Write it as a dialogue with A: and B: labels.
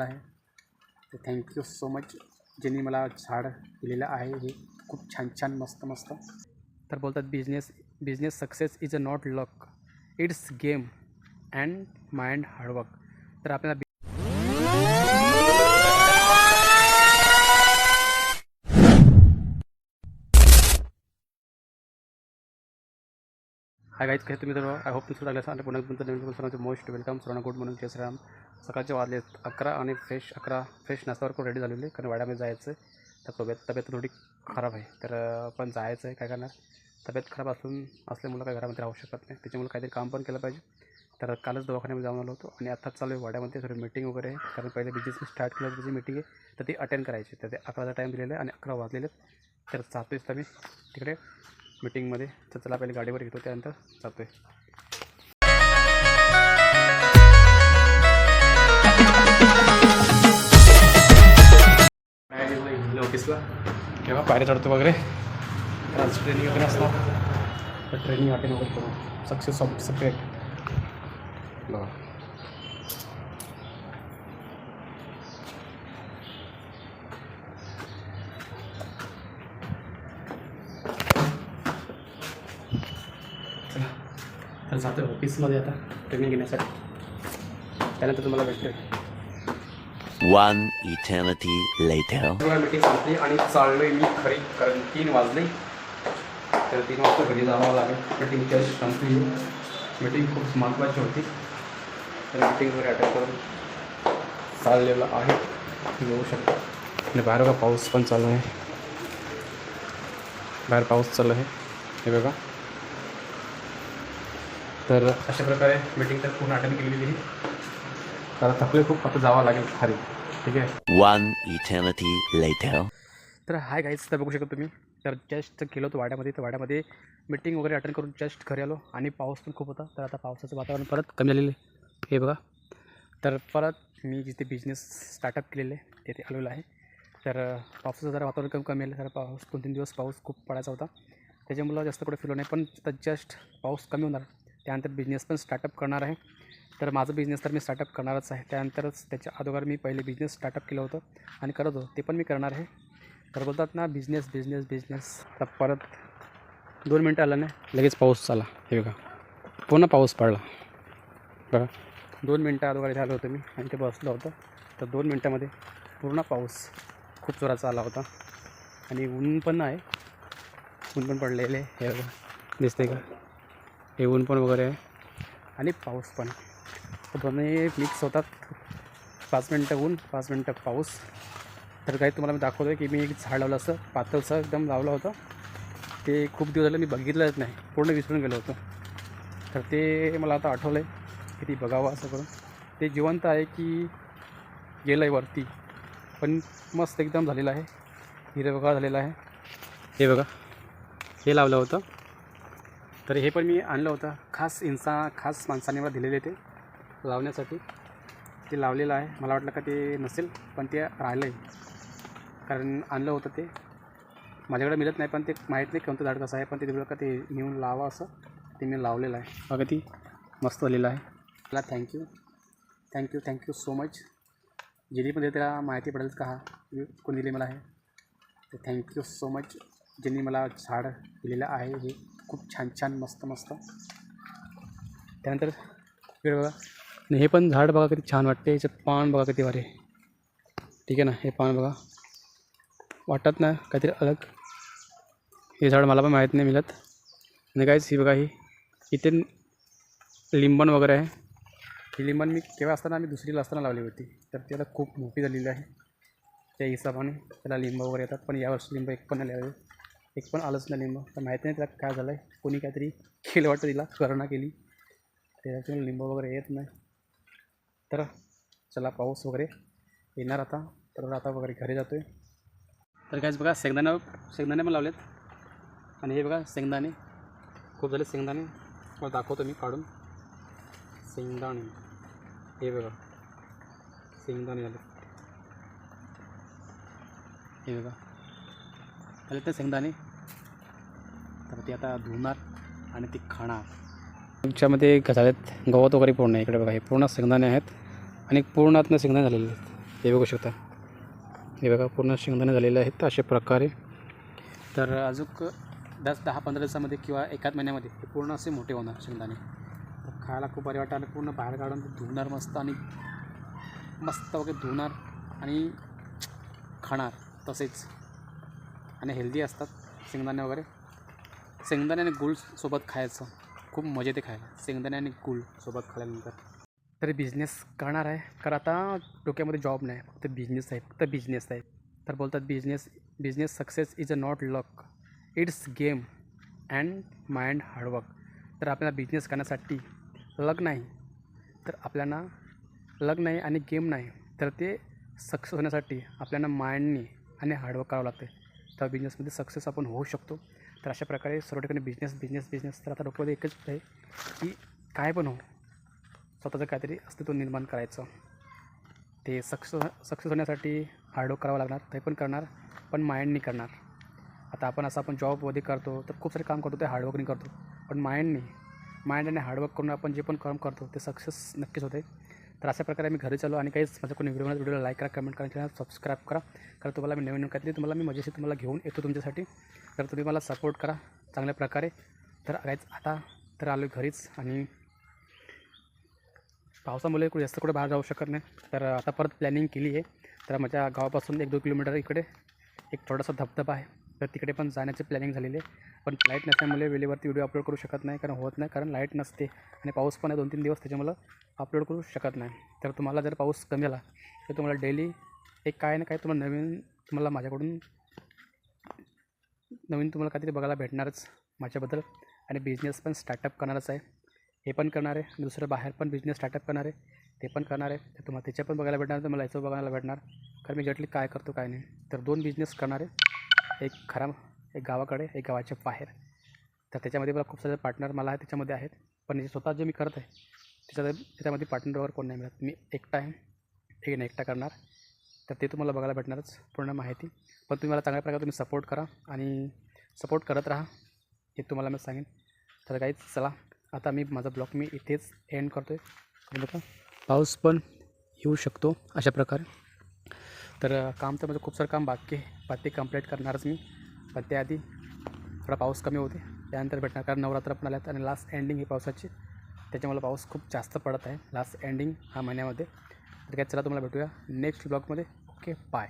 A: आहे. तर thank you so much ज्यांनी मला झाड दिलेलं आहे. हे खूप छान छान मस्त मस्त. तर बोलतात business business success is a not luck it's game and mind hard work तर आपल्याला हाय गाईज काय तुम्ही तर आय होप तुम्ही लागले असाल आणि पुन्हा तुमचं नवीन सर्वांचं मोस्ट वेलकम सरांना गुड मॉर्निंग जय श्रीराम सकाळचे वाजले आहेत अकरा आणि फ्रेश अकरा फ्रेश नाश्त्यावर करून रेडी झालेली कारण वाड्यामध्ये जायचं आहे तर तब्येत तब्येत थोडी खराब आहे तर पण जायचं आहे काय करणार तब्येत खराब असून असल्यामुळं काय घरामध्ये राहू शकत नाही। त्याच्यामुळे काहीतरी काम पण केलं पाहिजे तर कालच दवाखान्यामध्ये जाऊन आलो होतो आणि आत्ताच चालू आहे वाड्यामध्ये थोडी मीटिंग वगैरे आहे कारण पहिले बिझनेस स्टार्ट केलं जी मीटिंग आहे तर ती अटेंड करायची तर ते अकराचा टाईम दिलेला आहे आणि अकरा वाजलेले आहेत तर जातोयच तर मी तिकडे मीटिंगमध्ये. तर चला पहिले गाडीवर येतो त्यानंतर जातो आहे ऑफिसला. तेव्हा पायऱ्या चढतो वगैरे. आज ट्रेनिंग वगैरे असणार. तर ट्रेनिंग अटेंड वगैरे करू. सक्सेस ऑफ सगळे बघा तर जातो ऑफिसमध्ये आता ट्रेनिंग घेण्यासाठी. त्यानंतर तुम्हाला भेटतो
B: One eternity later.
A: मला मीटिंग संपली आणि चाललोय मी खरी कारण तीन वाजले. तर तीन वाजता घरी जावं लागेल. मीटिंग जस्ट संपली. मीटिंग खूप महत्त्वाची होती. तर मीटिंग वगैरे अटेंड करून चाललेलं आहे. येऊ शकतो. आणि बाहेर बघा पाऊस पण चालू आहे. बाहेर पाऊस चालू आहे. हे बघा. तर अशा प्रकारे मीटिंग तर पूर्ण अटेंड केलेली आहे तर थकले खूप आता जावं लागेल खाली. ठीक आहे?
B: One eternity later.
A: तर हाय गाईज तर बघू शकता तुम्ही. तर जस्ट गेलो होतो वाड्यामध्ये. तर वाड्यामध्ये मीटिंग वगैरे अटेंड करून जस्ट घरी आलो आणि पाऊस पण खूप होता. तर आता पावसाचं वातावरण परत कमी झालेलं आहे. हे बघा. तर परत मी जिथे बिझनेस स्टार्टअप केलेलं आहे तिथे आलेलो आहे. तर पावसाचं जरा वातावरण कमी कमी आलं. तर पाऊस दोन तीन दिवस पाऊस खूप पडायचा होता. त्याच्यामुळं जास्त कुठे फिरलो नाही. पण आता जस्ट पाऊस कमी होणार. त्यानंतर बिझनेस पण स्टार्टअप करणार आहे. तर माझं बिझनेस तर मी स्टार्टअप करणारच आहे. त्यानंतरच त्याच्या अगोदर मी पहिले बिझनेस स्टार्टअप केलं होतं. आणि करत होतो. ते पण मी करणार आहे. तर बोलतात ना बिझनेस बिझनेस बिझनेस तर परत दोन मिनटं आलं नाही लगेच पाऊस आला. हे बघा. पुन्हा पाऊस पडला. बघा. दोन मिनटं अगोदर झालं होतं मी. आणि ते बसलो होतं. तर दोन मिनटामध्ये पूर्ण पाऊस खूप जोराचा आला होता. आणि ऊन पण आहे. ऊन पण पडलेले हे बघा. दिसते का? हे ऊन पण वगैरे आहे. आणि पाऊस पण. दोन्ही मिक्स होतात. पाच मिनटं ऊन पाच मिनटं पाऊस. तर काही तुम्हाला मी दाखवतो की मी एक झाड लावलं असं. पातळसं एकदम लावलं होतं. ते खूप दिवस झालं मी बघितलंच नाही. पूर्ण विसरून गेलो होतो. तर ते मला आता आठवलं आहे की ती बघावं असं करून. ते जिवंत आहे की गेलं आहे वरती. पण मस्त एकदम झालेलं आहे. हिरवगार झालेलं आहे. हे बघा. हे लावलं होतं. तर हे पण मी आणलं होतं. खास इन्सा खास माणसाने मला दिलेले ते लावण्यासाठी. ते लावलेलं आहे. मला वाटलं का ते नसेल पण ते राहिलं आहे कारण आणलं होतं ते. माझ्याकडे मिळत नाही पण ते माहीत नाही कोणतं झाड कसं आहे पण ते दिलं का ते नेऊन लावा असं. ते मी लावलेलं आहे. बघा ती मस्त झालेलं आहे. मला thank you thank you thank you so much ज्यांनी पण त्याला माहिती पडेल का हा कोण दिली मला आहे. तर थँक्यू सो मच ज्यांनी मला झाड दिलेलं आहे हे खूप छान छान मस्त मस्त. त्यानंतर इकडे बघा. आणि हे पण झाड बघा किती छान वाटते. याच्यात पान बघा किती वारे ठीक आहे ना हे पान बघा. वाटत ना काहीतरी अलग. हे झाड मला पण माहीत नाही मिळत. आणि काहीच ही बघा ही इथे लिंबन वगैरे आहे. ही लिंबन मी केव्हा असताना आम्ही दुसरीला असताना लावली होती. तर ती आता खूप मोठी झालेली आहे. त्या हिशोबाने त्याला लिंब वगैरे येतात. पण यावर्षी लिंब एक पण आले एक पण आलंच नाही लिंब. तर माहीत नाही त्याला काय झालं आहे कोणी काहीतरी केलं वाटतं तिला करणा केली. त्याच्यातून लिंब वगैरे येत नाही. तर चला पाऊस वगैरे येणार आता. तर आता वगैरे घरी जातो आहे तर काहीच बघा शेंगदाणा शेंगदाणे पण लावलेत. आणि हे बघा शेंगदाणे. खूप झाले शेंगदाणे. मला दाखवतो मी काढून. शेंगदाणे. हे बघा. शेंगदाणे झाले. हे बघा. आले ते शेंगदाणे. ते आता धुणार आणि ते खाणार. तुमच्यामध्ये झालेत गवत वगैरे पूर्ण आहे. इकडे बघा हे पूर्ण शेंगदाणे आहेत आणि पूर्ण आतनं शेंगदाणे झालेले आहेत. हे बघू शकता. हे बघा पूर्ण शेंगदाणे झालेले आहेत अशा प्रकारे. तर अजून दस दहा पंधरा दिवसामध्ये किंवा एकाच महिन्यामध्ये हे पूर्ण असे मोठे होणार शेंगदाणे. तर खायला खूप बरे वाटतं आणि पूर्ण बाहेर काढून ते धुणार मस्त आणि मस्त वगैरे धुणार आणि खाणार तसेच. आणि हेल्दी असतात शेंगदाणे वगैरे. शेंगदाणे आणि गुळ सोबत खायचं. खूप मजा येते खायला. शेंगदाणे आणि गुळ सोबत खाल्यानंतर तर बिझनेस करणार आहे. कारण आता डोक्यामध्ये जॉब नाही. फक्त बिझनेस आहे. फक्त बिझनेस आहे. तर बोलतात business business success is a not luck it's game and mind hard work तर आपल्याला बिझनेस करण्यासाठी लग नाही. तर आपल्याला लग नाही आणि गेम नाही. तर ते सक्सेस होण्यासाठी आपल्याला माइंडने आणि हार्डवर्क करावं लागते. तर बिझनेसमध्ये सक्सेस आपण होऊ शकतो. तर अशा प्रकारे सर्व ठिकाणी बिझनेस बिझनेस बिझनेस तर आता डोक्यामध्ये एकच आहे की काय पण हो स्वतःचं काहीतरी अस्तित्व निर्माण करायचं. ते सक्सेस सक्सेस होण्यासाठी हार्डवर्क करावं लागणार ते पण करणार पण माइंडनी करणार. आता आपण असं आपण जॉबमध्ये करतो तर खूप सारे काम करतो ते हार्डवर्कनी करतो. पण माइंडनी माइंड आणि हार्डवर्क करून आपण जे पण काम करतो ते सक्सेस नक्कीच होते. तर अशा प्रकारे मी घरी चालू आणि काहीच माझ्या कोणी व्हिडिओ व्हिडिओला लाईक करा कमेंट करा चॅनल सबस्क्राईब करा. कारण तुम्हाला मी नवीन नवीन काहीतरी तुम्हाला मी मजेशी तुम्हाला घेऊन येतो तुमच्यासाठी. तर तुम्ही मला सपोर्ट करा चांगल्या प्रकारे. तर काहीच आता तर आलो घरीच आणि पावसामुळे कुठे जास्त कुठे बाहेर जाऊ शकत नाही. तर आता परत प्लॅनिंग केली आहे तर माझ्या गावापासून एक दोन किलोमीटर इकडे एक थोडासा धबधबा आहे. तर तिकडे पण जाण्याचे प्लॅनिंग झालेले आहे. पण लाइट नसल्यामुळे वेळेवरती व्हिडिओ अपलोड करू शकत नाही कारण होत नाही कारण लाइट नसते. आणि पाऊस पण आहे दोन तीन दिवस त्याच्यामुळं अपलोड करू शकत नाही. तर तुम्हाला जर पाऊस कमी आला तर तुम्हाला डेली एक काय ना काय तुम्हाला नवीन तुम्हाला माझ्याकडून नवीन तुम्हाला काहीतरी बघायला भेटणारच माझ्याबद्दल. आणि बिझनेस पण स्टार्टअप करणारच आहे. हे पण करणार आहे. दुसरं बाहेर पण बिझनेस स्टार्टअप करणार आहे. ते पण करणार आहे. तर तुम्हाला त्याच्या पण बघायला भेटणार तर मला याचं बघायला भेटणार. कारण मी जटली काय करतो काय नाही. तर दोन बिझनेस करणार आहे. एक खराम एक गावाकडे एक गावाच्या बाहेर. तर त्याच्यामध्ये मला खूप सारे पार्टनर मला आहे त्याच्यामध्ये आहेत. पण जे स्वतः जे मी करत आहे त्याच्या त्याच्यामध्ये पार्टनर वगैरे कोण नाही मिळत. मी एकटा आहे. एक एकटा करणार. तर ते तुम्हाला बघायला भेटणारच पूर्ण माहिती. पण तुम्ही मला चांगल्या प्रकारे तुम्ही सपोर्ट करा आणि सपोर्ट करत राहा हे तुम्हाला मी सांगेन. तर काहीच चला. आता मी माझा ब्लॉग मी इथेच एंड करतो आहे बघा पाऊस पण येऊ शकतो अशा प्रकारे. तर काम तर माझं खूप सारं काम बाकी आहे. बाकी कंप्लीट करणारच मी. पण त्याआधी थोडा पाऊस कमी होते. त्यानंतर भेटणार कारण नवरात्र पण आल्यात आणि लास्ट एंडिंग ही पावसाची. त्याच्यामुळे पाऊस खूप जास्त पडत आहे. लास्ट एंडिंग हा महिन्यामध्ये. तर काय चला तुम्हाला भेटूया नेक्स्ट ब्लॉगमध्ये ओके बाय